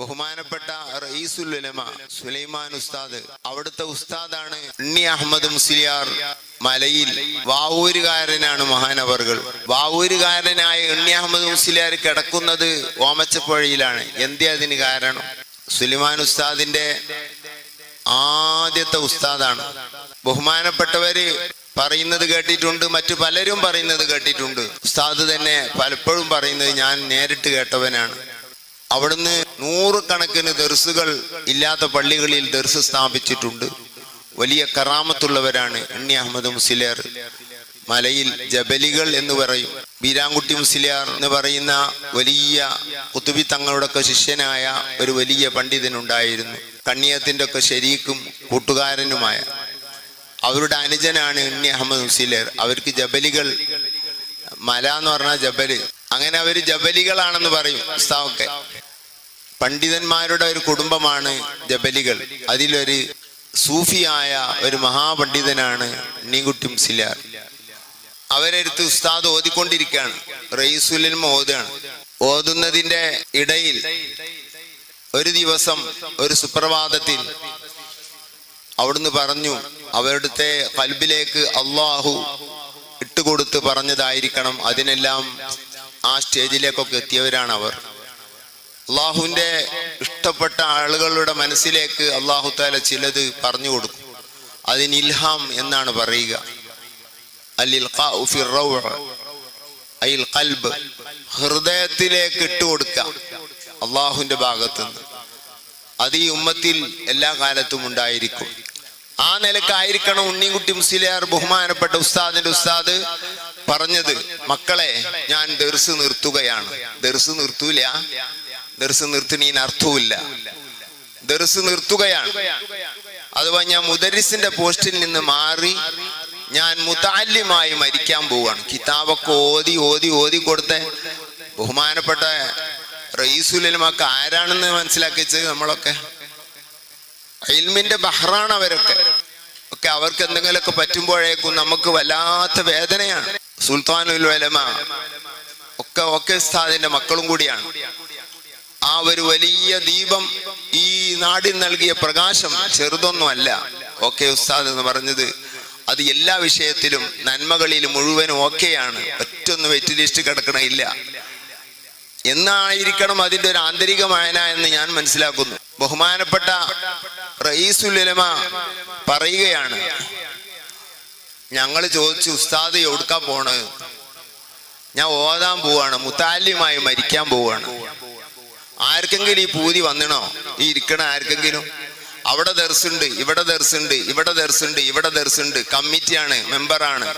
ബഹുമാനപ്പെട്ട റയീസുൽ ഉലമ സുലൈമാൻ ഉസ്താദ് അവിടുത്തെ ഉസ്താദാണ് ഉണ്ണി അഹമ്മദ് മുസ്ലിയാർ മലയിൽ വാവൂരുകാരനാണ് മഹാനവറുകൾ വാവൂരുകാരനായ ഉണ്ണി അഹമ്മദ് മുസ്ലിയാർ കിടക്കുന്നത് ഓമച്ചപ്പുഴയിലാണ്. എന്തേ അതിന് കാരണം? സുലൈമാൻ ഉസ്താദിന്റെ ആദ്യത്തെ ഉസ്താദാണ്. ബഹുമാനപ്പെട്ടവര് പറയുന്നത് കേട്ടിട്ടുണ്ട് മറ്റു പലരും പറയുന്നത് കേട്ടിട്ടുണ്ട്. ഉസ്താദ് തന്നെ പലപ്പോഴും പറയുന്നത് ഞാൻ നേരിട്ട് കേട്ടവനാണ്. അവിടുന്ന് നൂറുകണക്കിന് ദർസുകൾ ഇല്ലാത്ത പള്ളികളിൽ ദർസ് സ്ഥാപിച്ചിട്ടുണ്ട്. വലിയ കറാമത്തുള്ളവരാണ് എണ്ണി അഹമ്മദ് മുസ്ലിയാർ. മലയിൽ ജബലികൾ എന്ന് പറയും. ബീരാൻകുട്ടി മുസ്ലിയാർ എന്ന് പറയുന്ന വലിയ കുത്തുബി തങ്ങളുടെയൊക്കെ ശിഷ്യനായ ഒരു വലിയ പണ്ഡിതനുണ്ടായിരുന്നു. കണ്ണിയത്തിന്റെ ഒക്കെ ശരീക്കും കൂട്ടുകാരനുമായ. അവരുടെ അനുജനാണ് ഉണ്ണി അഹമ്മദ് മുസ്ലിയാർ. അവർക്ക് ജബലികൾ മല എന്ന് പറഞ്ഞാൽ ജബൽ. അങ്ങനെ അവർ ജബലികളാണെന്ന് പറയും ഉസ്താവൊക്കെ പണ്ഡിതന്മാരുടെ ഒരു കുടുംബമാണ് ജബലികൾ. അതിലൊരു സൂഫിയായ ഒരു മഹാപണ്ഡിതനാണ് ഉണ്ണിക്കുട്ടി മുസ്ലിയാർ അവരെടുത്ത് ഉസ്താദ് ഓതിക്കൊണ്ടിരിക്കുകയാണ് റയീസുലിനും ഓതുകയാണ് ഓതുന്നതിന്റെ ഇടയിൽ ഒരു ദിവസം ഒരു സുപ്രഭാതത്തിൽ അവിടുന്ന് പറഞ്ഞു അവരുടെ കൽബിലേക്ക് അള്ളാഹു ഇട്ടുകൊടുത്ത് പറഞ്ഞതായിരിക്കണം. അതിനെല്ലാം ആ സ്റ്റേജിലേക്കൊക്കെ എത്തിയവരാണ് അവർ അള്ളാഹുവിന്റെ ഇഷ്ടപ്പെട്ട ആളുകളുടെ മനസ്സിലേക്ക് അള്ളാഹു താല ചിലത് പറഞ്ഞു കൊടുക്കും. അതിന് ഇൽഹാം എന്നാണ് പറയുക. അൽ ഖൽബ് ഹൃദയത്തിലേക്ക് ഇട്ടുകൊടുക്കുക അള്ളാഹുവിന്റെ ഭാഗത്തുനിന്ന്. അത് ഈ ഉമ്മത്തിൽ എല്ലാ കാലത്തും ഉണ്ടായിരിക്കും. ആ നിലക്കായിരിക്കണം ഉണ്ണിക്കുട്ടി മുസ്ലിയാർ ബഹുമാനപ്പെട്ട ഉസ്താദിന്റെ ഉസ്താദ് പറഞ്ഞത്. മക്കളെ ഞാൻ ദർസ് നിർത്തുകയാണ്. ദർസ് നിർത്തൂല. ദർസ് നിർത്തുന്നതിന് അർത്ഥവുമില്ല. ദർസ് നിർത്തുകയാണ്. അഥവാ ഞാൻ മുദരിസിന്റെ പോസ്റ്റിൽ നിന്ന് മാറി ഞാൻ മുതാല്യമായി മരിക്കാൻ പോവാണ് കിതാബൊക്കെ ഓതി ഓതി ഓതി കൊടുത്ത. ബഹുമാനപ്പെട്ട റയീസുലമക്ക് ആരാണെന്ന് മനസ്സിലാക്കിച്ചത് നമ്മളൊക്കെ? ഇൽമിന്റെ ബഹ്റാണ് അവരൊക്കെ. ഒക്കെ അവർക്ക് എന്തെങ്കിലുമൊക്കെ പറ്റുമ്പോഴേക്കും നമുക്ക് വല്ലാത്ത വേദനയാണ്. സുൽത്താനുൽ വലമ ഒക്കെ ഒക്കെ ഉസ്താദിന്റെ മക്കളും കൂടിയാണ്. ആ ഒരു വലിയ ദീപം ഈ നാടിന് നൽകിയ പ്രകാശം ചെറുതൊന്നുമല്ല. ഓക്കെ ഉസ്താദ് എന്ന് പറഞ്ഞത് അത് എല്ലാ വിഷയത്തിലും നന്മകളിലും മുഴുവനും ഓക്കെയാണ് ഒറ്റൊന്നും വെറ്റ് ലിസ്റ്റ് കിടക്കണില്ല എന്നായിരിക്കണം അതിന്റെ ഒരു ആന്തരിക വായന എന്ന് ഞാൻ മനസ്സിലാക്കുന്നു. ബഹുമാനപ്പെട്ട റയീസുലമ പറയുകയാണ് ഞങ്ങൾ ചോദിച്ചു ഉസ്താദ് എവിടുക്കാൻ പോണ് ഞാൻ ഓതാൻ പോവാണ് മുത്താല്യമായി മരിക്കാൻ പോവാണ്. ആർക്കെങ്കിലും ഈ പൂതി വന്നിണോ? ഈ ഇരിക്കണ ആർക്കെങ്കിലും? അവിടെ ദർസുണ്ട് ഇവിടെ ദർസുണ്ട് ഇവിടെ ദർസുണ്ട് ഇവിടെ ദർസുണ്ട്. കമ്മിറ്റിയാണ് മെമ്പറാണ്.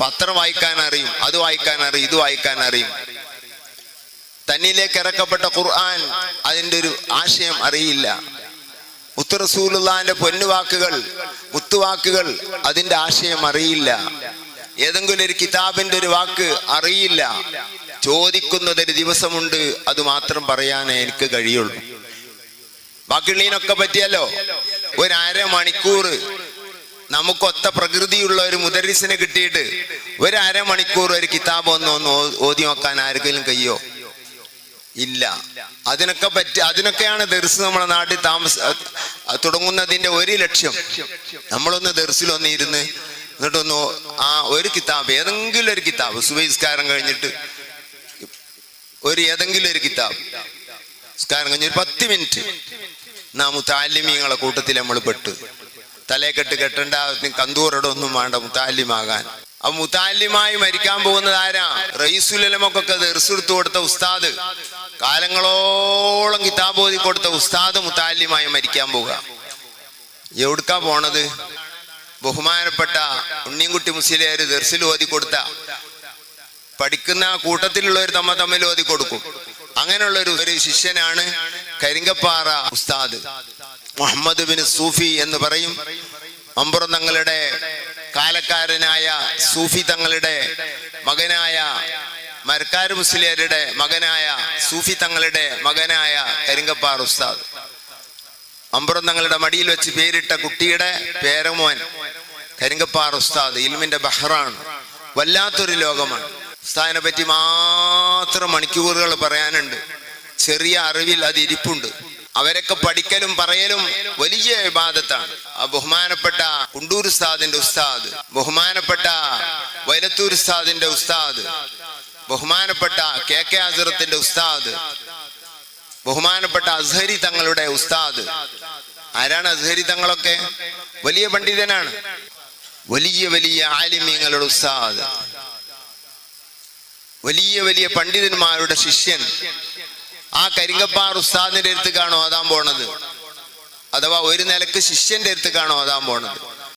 പത്രം വായിക്കാൻ അറിയും അത് വായിക്കാൻ അറിയും ഇത് വായിക്കാൻ അറിയും. തന്നിലേക്ക് ഇറക്കപ്പെട്ട ഖുർആൻ അതിന്റെ ഒരു ആശയം അറിയില്ല. മുത്തുറസൂലുള്ളാന്റെ പൊന്നുവാക്കുകൾ മുത്തുവാക്കുകൾ അതിന്റെ ആശയം അറിയില്ല. ഏതെങ്കിലും ഒരു കിതാബിന്റെ ഒരു വാക്ക് അറിയില്ല. ചോദിക്കുന്നത് ഒരു ദിവസമുണ്ട് അത് മാത്രം പറയാനേ എനിക്ക് കഴിയുള്ളൂ. ബാക്കിയുള്ളതിനൊക്കെ പറ്റിയല്ലോ? ഒരു അര മണിക്കൂർ നമുക്കൊത്ത പ്രകൃതിയുള്ള ഒരു മുദരിസിനെ കിട്ടിയിട്ട് ഒരു അരമണിക്കൂർ ഒരു കിതാബ് ഒന്ന് ഒന്ന് ഓതി നോക്കാൻ ആർക്കെങ്കിലും കഴിയോ? ഇല്ല. അതിനൊക്കെ പറ്റി അതിനൊക്കെയാണ് ദർസ് നമ്മളെ നാട്ടിൽ താമസ തുടങ്ങുന്നതിന്റെ ഒരു ലക്ഷ്യം. നമ്മളൊന്ന് ദർസിലൊന്ന് ഇരുന്ന് എന്നിട്ടൊന്ന് ആ ഒരു കിതാബ് ഏതെങ്കിലും ഒരു കിതാബ് സുബൈസ്കാരം കഴിഞ്ഞിട്ട് ഒരു ഏതെങ്കിലും ഒരു കിതാബ്. സ്കാരം കഴിഞ്ഞ് ഒരു പത്ത് മിനിറ്റ്. നാ മുത്താലിമീങ്ങളെ കൂട്ടത്തിൽ നമ്മൾ പെട്ട്. കെട്ടേണ്ട കന്തൂറയുടെ ഒന്നും വേണ്ട മുത്താലിമാകാൻ. അപ്പൊ മുത്താലിമായി മരിക്കാൻ പോകുന്നത് ആരാ? റയിസുലമൊക്കെ ദർസെടുത്തു കൊടുത്ത ഉസ്താദ്. കാലങ്ങളോളം കിതാബ് ഓതി കൊടുത്ത ഉസ്താദ് മുത്താലിമായി മരിക്കാൻ പോവുക. എവിടുക്കാ പോണത്? ബഹുമാനപ്പെട്ട ഉണ്ണിയൻകുട്ടി മുസ്ലിയാർ ദർസിൽ ഓതി കൊടുത്ത പഠിക്കുന്ന ആ കൂട്ടത്തിലുള്ളവർ തമ്മ തമ്മിൽ ഓതി കൊടുക്കും. അങ്ങനെയുള്ള ഒരു ഒരു ശിഷ്യനാണ് കരിങ്കപ്പാറ ഉസ്താദ്. മുഹമ്മദ് ബിൻ സൂഫി എന്ന് പറയും. മമ്പുറം തങ്ങളുടെ കാലക്കാരനായ സൂഫി തങ്ങളുടെ മകനായ മരക്കാർ മുസ്ലിയരുടെ മകനായ സൂഫി തങ്ങളുടെ മകനായ കരിങ്കപ്പാറ ഉസ്താദ്. അമ്പുറം തങ്ങളുടെ മടിയിൽ വെച്ച് പേരിട്ട കുട്ടിയുടെ പേരമോൻ കരിങ്കപ്പാറ ഉസ്താദ്. ഇൽമിന്റെ ബഹ്റാണ്. വല്ലാത്തൊരു ലോകമാണ്. ഉസ്താദിനെ പറ്റി മാത്രം മണിക്കൂറുകൾ പറയാനുണ്ട്. ചെറിയ അറിവിൽ അത് ഇരിപ്പുണ്ട്. അവരൊക്കെ പഠിക്കലും പറയലും വലിയ വിവാദത്താണ് ആ ബഹുമാനപ്പെട്ട കുണ്ടൂർ ഉസ്താദിന്റെ ഉസ്താദ് ബഹുമാനപ്പെട്ട വൈലത്തൂർ ഉസ്താദിന്റെ ഉസ്താദ് ബഹുമാനപ്പെട്ട കെ കെ അസറത്തിന്റെ ഉസ്താദ് ബഹുമാനപ്പെട്ട അസ്ഹരി തങ്ങളുടെ ഉസ്താദ്. ആരാണ് അസ്ഹരി തങ്ങളൊക്കെ? വലിയ പണ്ഡിതനാണ്. വലിയ വലിയ ആലിമ്യങ്ങളുടെ ഉസ്താദ്. വലിയ വലിയ പണ്ഡിതന്മാരുടെ ശിഷ്യൻ. ആ കരിങ്കപ്പാർ ഉസ്താദിന്റെ അടുത്ത് കാണോ അതാൻ പോണത്. അഥവാ ഒരു നിലയ്ക്ക് ശിഷ്യന്റെ അടുത്ത് കാണോ അതാൻ പോണത്.